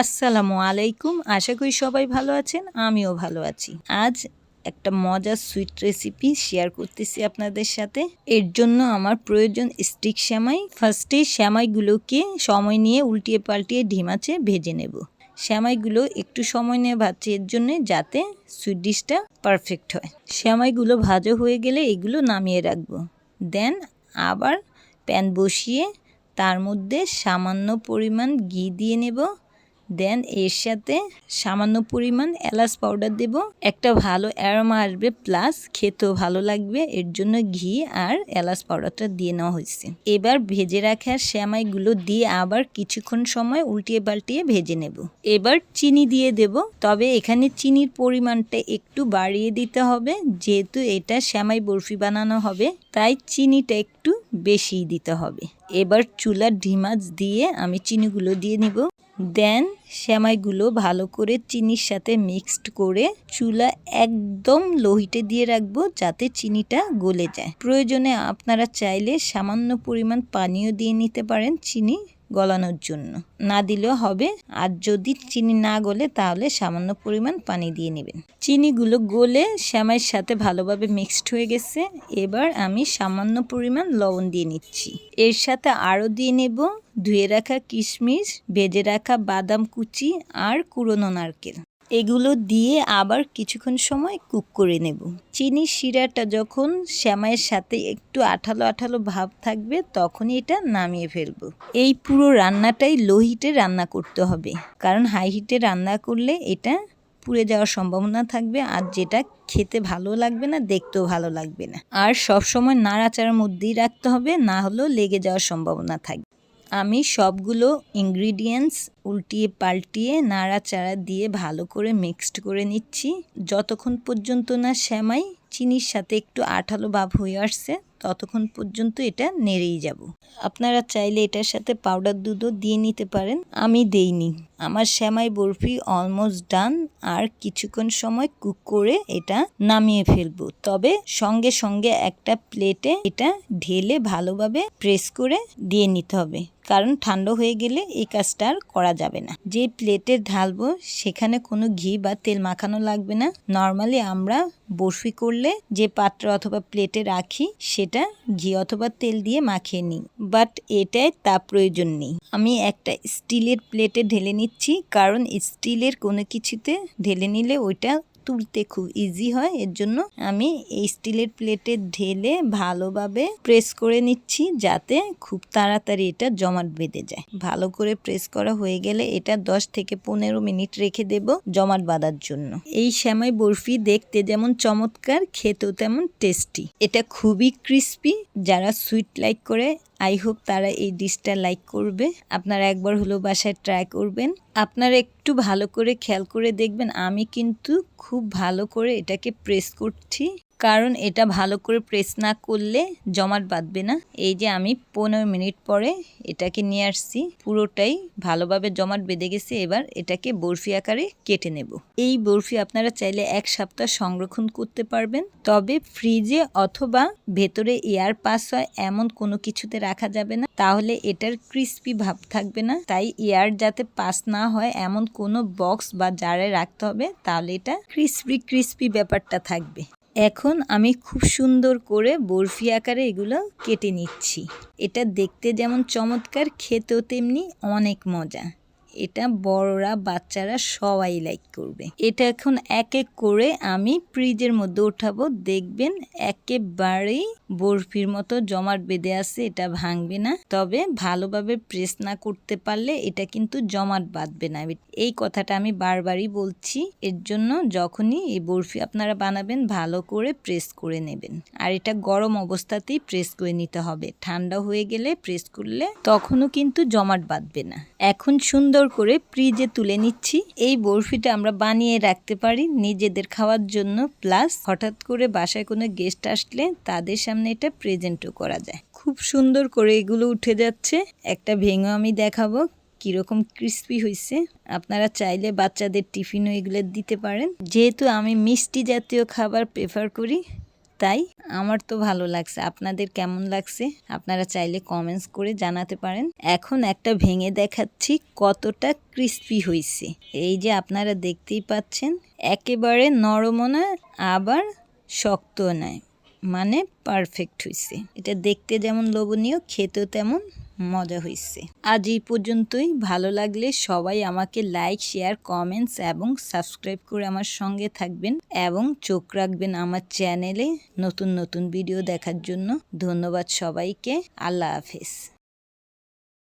আসসালামু আলাইকুম। আশা করি সবাই ভালো আছেন, আমিও ভালো আছি। আজ একটা মজার সুইট রেসিপি শেয়ার করতেছি আপনাদের সাথে। এর জন্য আমার প্রয়োজন স্টিক শ্যামাই। ফার্স্টে শ্যামাইগুলোকে সময় নিয়ে উল্টিয়ে পাল্টিয়ে ঢিমাচে ভেজে নেব। শ্যামাইগুলো একটু সময় নিয়ে ভাজছি, এর জন্য যাতে সুইট ডিশটা পারফেক্ট হয়। শ্যামাইগুলো ভাজা হয়ে গেলে এগুলো নামিয়ে রাখব। দেন আবার প্যান বসিয়ে তার মধ্যে সামান্য পরিমাণ ঘি দিয়ে নেব। দেন এর সাথে সামান্য পরিমাণ এলাচ পাউডার দেব। একটা ভালো অ্যারোমা আসবে প্লাস খেতেও ভালো লাগবে। এর জন্য ঘি আর এলাচ পাউডারটা দিয়ে নেওয়া হয়েছে। এবার ভেজে রাখা শ্যামাইগুলো দিয়ে আবার কিছুক্ষণ সময় উল্টিয়ে পাল্টিয়ে ভেজে নেব। এবার চিনি দিয়ে দেব। তবে এখানে চিনির পরিমাণটা একটু বাড়িয়ে দিতে হবে। যেহেতু এটা শ্যামাই বরফি বানানো হবে, তাই চিনিটা একটু বেশিই দিতে হবে। এবার চুলার ঢিমাজ দিয়ে আমি চিনিগুলো দিয়ে নিব। দেন শ্যামাইগুলো ভালো করে চিনির সাথে মিক্সড করে চুলা একদম লোহিটে দিয়ে রাখব যাতে চিনিটা গলে যায়। প্রয়োজনে আপনারা চাইলে সামান্য পরিমাণ পানিও দিয়ে নিতে পারেন চিনি গলানোর জন্য। না দিলেও হবে। আর যদি চিনি না গলে, তাহলে সামান্য পরিমাণ পানি দিয়ে নেবেন। চিনিগুলো গলে শ্যামাইয়ের সাথে ভালোভাবে মিক্সড হয়ে গেছে। এবার আমি সামান্য পরিমাণ লবণ দিয়ে নিচ্ছি। এর সাথে আরও দিয়ে নেব ধুয়ে রাখা কিশমিশ, ভেজে রাখা বাদাম কুচি আর কুড়োনো নারকেল। এগুলো দিয়ে আবার কিছুক্ষণ সময় কুক করে নেব। চিনি শিরাটা যখন শ্যামাইয়ের সাথে একটু আঠালো আঠালো ভাব থাকবে, তখনই এটা নামিয়ে ফেলব। এই পুরো রান্নাটাই লো হিটে রান্না করতে হবে, কারণ হাই হিটে রান্না করলে এটা পুড়ে যাওয়ার সম্ভাবনা থাকবে আর যেটা খেতে ভালো লাগবে না, দেখতেও ভালো লাগবে না। আর সবসময় নাড়াচাড়ার মধ্যেই রাখতে হবে, না হলেও লেগে যাওয়ার সম্ভাবনা থাকবে। আমি সবগুলো ইনগ্রিডিয়েন্টস উল্টিয়ে পাল্টিয়ে নাড়াচাড়া দিয়ে ভালো করে মিক্সড করে নিচ্ছি। যতক্ষণ পর্যন্ত না শ্যামাই, চিনির সাথে একটু আঠালো ভাব হয়ে আসছে, ততক্ষণ পর্যন্ত এটা নেড়েই যাব। আপনারা চাইলে এটার সাথে পাউডার দুধও দিয়ে নিতে পারেন, আমি দেইনি। আমার শ্যামাই বরফি অলমোস্ট ডান আর কিছুক্ষণ সময় কুক করে এটা নামিয়ে ফেলব। তবে সঙ্গে সঙ্গে একটা প্লেটে এটা ঢেলে ভালোভাবে প্রেস করে দিয়ে নিতে হবে। কারণ ঠান্ডা হয়ে গেলে এই কাজটা আর করা যাবে না। যে প্লেটে ঢালবো, সেখানে কোনো ঘি বা তেল মাখানো লাগবে না। নর্মালি আমরা বরফি করলে যে পাত্র অথবা প্লেটে রাখি, সেটা ঘি অথবা তেল দিয়ে মাখিয়ে নিই। বাট এটায় তা প্রয়োজন নেই। আমি একটা স্টিলের প্লেটে ঢেলে নিচ্ছি, কারণ স্টিলের কোনো কিছুতে ঢেলে নিলে ওইটা তুলতে খুব ইজি হয়। এর জন্য আমি এই স্টিলের প্লেটে ঢেলে ভালোভাবে প্রেস করে নিচ্ছি যাতে খুব তাড়াতাড়ি এটা জমাট বেঁধে যায়। ভালো করে প্রেস করা হয়ে গেলে এটা দশ থেকে পনেরো মিনিট রেখে দেব জমাট বাঁধার জন্য। এই শ্যামাই বরফি দেখতে যেমন চমৎকার, খেতেও তেমন টেস্টি এটা খুবই ক্রিস্পি যারা সুইট লাইক করে আই হোপ তারা এই ডিশটা লাইক করবে। আপনারা একবার হলো বাসায় ট্রাই করবেন। আপনারা একটু ভালো করে খেয়াল করে দেখবেন, আমি কিন্তু খুব ভালো করে এটাকে প্রেস করছি। কারণ এটা ভালো করে প্রেস না করলে জমাট বাঁধবে না। এই যে আমি পনেরো মিনিট পরে এটাকে নিয়ে আসছি, পুরোটাই ভালোভাবে জমাট বেঁধে গেছে, এবার এটাকে বরফি আকারে কেটে নেব। এই বরফি আপনারা চাইলে এক সপ্তাহ সংরক্ষণ করতে পারবেন। তবে ফ্রিজে অথবা ভেতরে এয়ার পাস হয়, এমন কোনো কিছুতে রাখা যাবে না। তাহলে এটার ক্রিস্পি ভাব থাকবে না। তাই এয়ার যাতে পাস না হয়, এমন কোনো বক্স বা জারে রাখতে হবে, তাহলে এটা ক্রিস্পি ক্রিস্পি ব্যাপারটা থাকবে। এখন আমি খুব সুন্দর করে বরফি আকারে এগুলো কেটে নিচ্ছি। এটা দেখতে যেমন চমৎকার, খেতেও তেমনি অনেক মজা। এটা বড়রা, বাচ্চারা সবাই লাইক করবে। এটা এখন এক এক করে আমি ফ্রিজের মধ্যে উঠাবো। দেখবেন একেবারেই বরফির মতো জমাট বেঁধে আছে, এটা ভাঙবে না। তবে ভালোভাবে প্রেস না করতে পারলে এটা কিন্তু জমাট বাঁধবে না। এই কথাটা আমি বারবারই বলছি। এর জন্য যখনই এই বরফি আপনারা বানাবেন, ভালো করে প্রেস করে নেবেন। আর এটা গরম অবস্থাতেই প্রেস করে নিতে হবে। ঠান্ডা হয়ে গেলে প্রেস করলে তখনও কিন্তু জমাট বাঁধবে না। এখন সুন্দর করে ফ্রিজে তুলে নিচ্ছি। এই বরফিটা আমরা বানিয়ে রাখতে পারি নিজেদের খাওয়ার জন্য। প্লাস হঠাৎ করে বাসায় কোনো গেস্ট আসলে তাদের সামনে এটা প্রেজেন্টও করা যায়। খুব সুন্দর করে এগুলো উঠে যাচ্ছে। একটা ভেঙো আমি দেখাবো কীরকম ক্রিস্পি হয়েছে আপনারা চাইলে বাচ্চাদের টিফিনও এগুলো দিতে পারেন। যেহেতু আমি মিষ্টি জাতীয় খাবার প্রেফার করি তাই আমার তো ভালো লাগছে। আপনাদের কেমন লাগছে? আপনারা চাইলে কমেন্টস করে জানাতে পারেন। এখন একটা ভেঙে দেখাচ্ছি কতটা ক্রিস্পি হয়েছে এই যে আপনারা দেখতেই পাচ্ছেন, একেবারে নরমও না আবার শক্ত নয়। মানে পারফেক্ট হয়েছে এটা দেখতে যেমন লোভনীয়, খেতেও তেমন মজা হয়েছে আজ এই পর্যন্তই। ভালো লাগলে সবাই আমাকে লাইক শেয়ার কমেন্টস এবং সাবস্ক্রাইব করে আমার সঙ্গে থাকবেন এবং চোখ রাখবেন আমার চ্যানেলে নতুন নতুন ভিডিও দেখার জন্য। ধন্যবাদ সবাইকে। আল্লাহ হাফেজ।